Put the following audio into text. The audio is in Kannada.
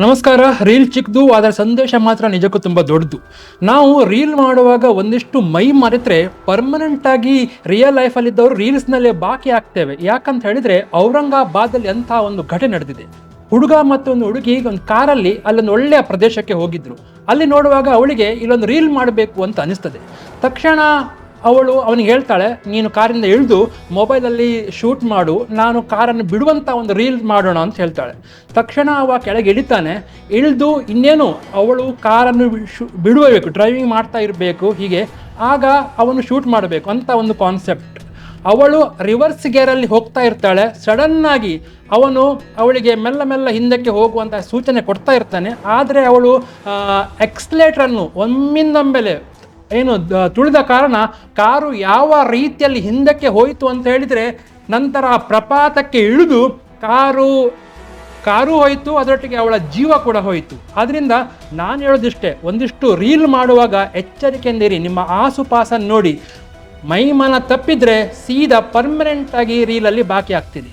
ನಮಸ್ಕಾರ, ರೀಲ್ ಚಿಕ್ಕದು ಅದರ ಸಂದೇಶ ಮಾತ್ರ ನಿಜಕ್ಕೂ ತುಂಬ ದೊಡ್ಡದು. ನಾವು ರೀಲ್ ಮಾಡುವಾಗ ಒಂದಿಷ್ಟು ಮೈ ಮರೆತರೆ ಪರ್ಮನೆಂಟ್ ಆಗಿ ರಿಯಲ್ ಲೈಫಲ್ಲಿದ್ದವರು ರೀಲ್ಸ್ನಲ್ಲೇ ಬಾಕಿ ಆಗ್ತೇವೆ. ಯಾಕಂತ ಹೇಳಿದ್ರೆ ಔರಂಗಾಬಾದಲ್ಲಿ ಅಂತ ಒಂದು ಘಟನೆ ನಡೆದಿದೆ. ಹುಡುಗ ಮತ್ತು ಒಂದು ಹುಡುಗಿ ಒಂದು ಕಾರಲ್ಲಿ ಅಲ್ಲೊಂದು ಒಳ್ಳೆಯ ಪ್ರದೇಶಕ್ಕೆ ಹೋಗಿದ್ರು. ಅಲ್ಲಿ ನೋಡುವಾಗ ಅವಳಿಗೆ ಇಲ್ಲೊಂದು ರೀಲ್ ಮಾಡಬೇಕು ಅಂತ ಅನಿಸ್ತದೆ. ತಕ್ಷಣ ಅವಳು ಅವನಿಗೆ ಹೇಳ್ತಾಳೆ, ನೀನು ಕಾರಿಂದ ಇಳಿದು ಮೊಬೈಲಲ್ಲಿ ಶೂಟ್ ಮಾಡು, ನಾನು ಕಾರನ್ನು ಬಿಡುವಂಥ ಒಂದು ರೀಲ್ ಮಾಡೋಣ ಅಂತ ಹೇಳ್ತಾಳೆ. ತಕ್ಷಣ ಅವ ಕೆಳಗೆ ಇಳಿತಾನೆ ಇಳಿದು ಇನ್ನೇನು ಅವಳು ಕಾರನ್ನು ಬಿಡಬೇಕು ಡ್ರೈವಿಂಗ್ ಮಾಡ್ತಾ ಇರಬೇಕು, ಹೀಗೆ, ಆಗ ಅವನು ಶೂಟ್ ಮಾಡಬೇಕು ಅಂತ ಒಂದು ಕಾನ್ಸೆಪ್ಟ್ ಅವಳು ರಿವರ್ಸ್ ಗೇರಲ್ಲಿ ಹೋಗ್ತಾ ಇರ್ತಾಳೆ ಸಡನ್ನಾಗಿ ಅವನು ಅವಳಿಗೆ ಮೆಲ್ಲ ಮೆಲ್ಲ ಹಿಂದಕ್ಕೆ ಹೋಗುವಂಥ ಸೂಚನೆ ಕೊಡ್ತಾ ಇರ್ತಾನೆ, ಆದರೆ ಅವಳು ಎಕ್ಸ್ಲೇಟ್ರನ್ನು ಒಮ್ಮಿಂದೊಮ್ಮೆಲೆ ಏನು ತುಳಿದ ಕಾರಣ ಕಾರು ಯಾವ ರೀತಿಯಲ್ಲಿ ಹಿಂದಕ್ಕೆ ಹೋಯಿತು ಅಂತ ಹೇಳಿದರೆ ನಂತರ ಪ್ರಪಾತಕ್ಕೆ ಇಳಿದು ಕಾರು ಕಾರು ಹೋಯಿತು, ಅದರೊಟ್ಟಿಗೆ ಅವಳ ಜೀವ ಕೂಡ ಹೋಯಿತು. ಆದ್ದರಿಂದ ನಾನು ಹೇಳೋದಿಷ್ಟೇ, ಒಂದಿಷ್ಟು ರೀಲ್ ಮಾಡುವಾಗ ಎಚ್ಚರಿಕೆಯಿಂದಿರಿ, ನಿಮ್ಮ ಆಸುಪಾಸನ್ನು ನೋಡಿ. ಮೈಮನ ತಪ್ಪಿದ್ರೆ ಸೀದಾ ಪರ್ಮನೆಂಟಾಗಿ ರೀಲಲ್ಲಿ ಬಾಕಿ ಆಗ್ತೀರಿ.